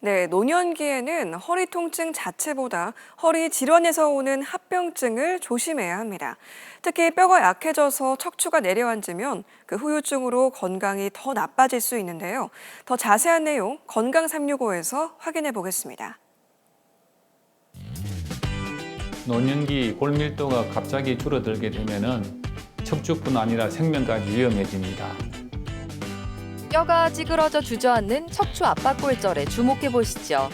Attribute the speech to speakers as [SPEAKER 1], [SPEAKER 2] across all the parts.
[SPEAKER 1] 네, 노년기에는 허리 통증 자체보다 허리 질환에서 오는 합병증을 조심해야 합니다. 특히 뼈가 약해져서 척추가 내려앉으면 그 후유증으로 건강이 더 나빠질 수 있는데요. 더 자세한 내용 건강 365에서 확인해 보겠습니다.
[SPEAKER 2] 노년기 골밀도가 갑자기 줄어들게 되면은 척추뿐 아니라 생명까지 위험해집니다.
[SPEAKER 3] 뼈가 찌그러져 주저앉는 척추 압박골절에 주목해 보시죠.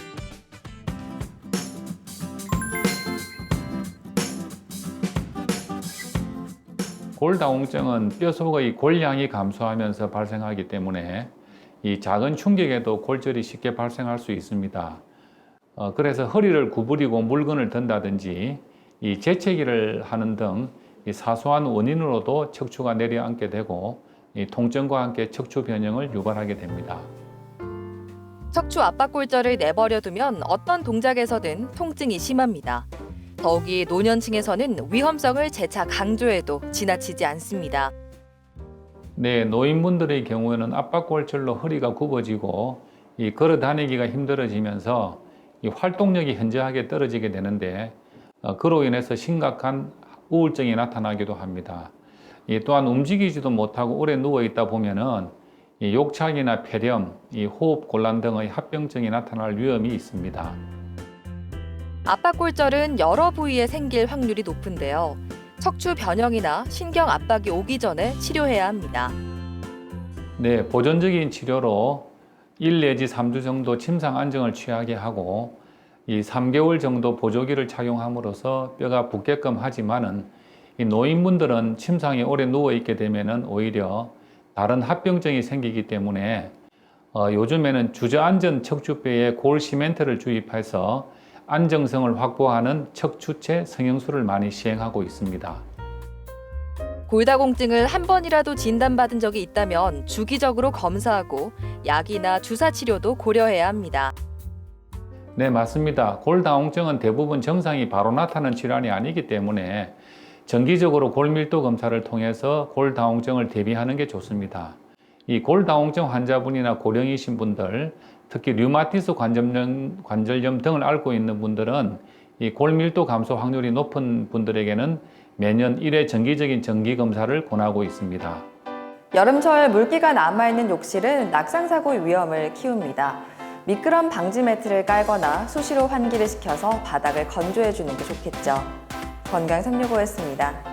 [SPEAKER 2] 골다공증은 뼈 속의 골량이 감소하면서 발생하기 때문에 이 작은 충격에도 골절이 쉽게 발생할 수 있습니다. 어, 그래서 허리를 구부리고 물건을 든다든지 이 재채기를 하는 등이 사소한 원인으로도 척추가 내려앉게 되고 이 통증과 함께 척추 변형을 유발하게 됩니다.
[SPEAKER 3] 척추 압박골절을 내버려 두면 어떤 동작에서든 통증이 심합니다. 더욱이 노년층에서는 위험성을 재차 강조해도 지나치지 않습니다.
[SPEAKER 2] 네, 노인분들의 경우에는 압박골절로 허리가 굽어지고 이 걸어 다니기가 힘들어지면서 이 활동력이 현저하게 떨어지게 되는데 어, 그로 인해서 심각한 우울증이 나타나기도 합니다. 이 또한 움직이지도 못하고 오래 누워 있다 보면은 이 욕창이나 폐렴, 이 호흡 곤란 등의 합병증이 나타날 위험이 있습니다.
[SPEAKER 3] 압박골절은 여러 부위에 생길 확률이 높은데요. 척추 변형이나 신경 압박이 오기 전에 치료해야 합니다.
[SPEAKER 2] 네, 보존적인 치료로 1 내지 3주 정도 침상 안정을 취하게 하고 이 3개월 정도 보조기를 착용함으로써 뼈가 붓게끔 하지만은 이 노인분들은 침상에 오래 누워 있게 되면은 오히려 다른 합병증이 생기기 때문에 어, 요즘에는 주저앉은 척추뼈에 골 시멘트를 주입해서 안정성을 확보하는 척추체 성형술을 많이 시행하고 있습니다.
[SPEAKER 3] 골다공증을 한 번이라도 진단받은 적이 있다면 주기적으로 검사하고 약이나 주사 치료도 고려해야 합니다.
[SPEAKER 2] 네, 맞습니다. 골다공증은 대부분 증상이 바로 나타나는 질환이 아니기 때문에 정기적으로 골밀도 검사를 통해서 골다공증을 대비하는 게 좋습니다. 이 골다공증 환자분이나 고령이신 분들, 특히 류마티스 관절염, 관절염 등을 앓고 있는 분들은 이 골밀도 감소 확률이 높은 분들에게는 매년 1회 정기적인 정기 검사를 권하고 있습니다.
[SPEAKER 4] 여름철 물기가 남아있는 욕실은 낙상사고 위험을 키웁니다. 미끄럼 방지 매트를 깔거나 수시로 환기를 시켜서 바닥을 건조해주는 게 좋겠죠. 건강 365였습니다.